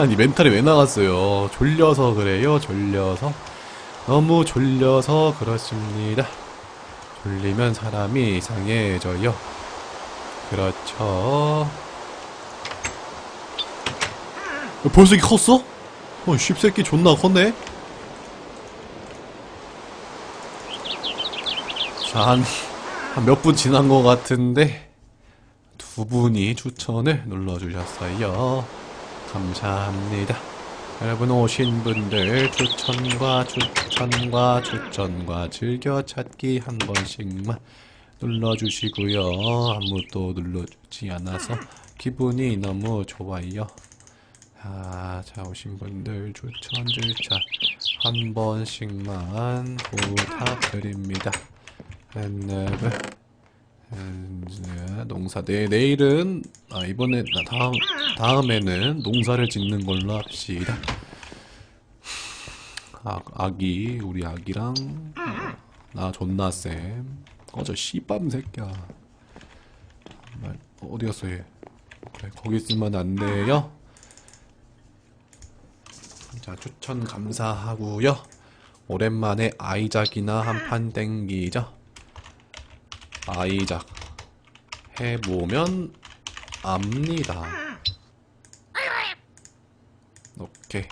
아니 멘탈이 왜 나갔어요? 졸려서 그래요? 졸려서? 너무 졸려서 그렇습니다. 졸리면 사람이 이상해져요. 그렇죠. 어, 벌써 이렇게 컸어? 어 씹새끼 존나 컸네? 자한 한 몇 분 지난 것 같은데 두 분이 추천을 눌러주셨어요. 감사합니다. 여러분 오신 분들 추천과 추천과 추천과 즐겨찾기 한 번씩만 눌러주시고요. 아무도 눌러주지 않아서 기분이 너무 좋아요. 자, 자 오신 분들 추천 절차 한 번씩만 부탁드립니다. 여러분 이제 농사 내 내일은 아 이번에 나 다음 다음에는 농사를 짓는 걸로 합시다. 아 아기 우리 아기랑 나 존나 쌤 꺼져 씨밤 새끼야. 말 어디 갔어 얘? 그래 거기 있으면 안 돼요. 자 추천 감사하고요. 오랜만에 아이작이나 한 판 땡기죠. 아이작 해보면 압니다. 오케이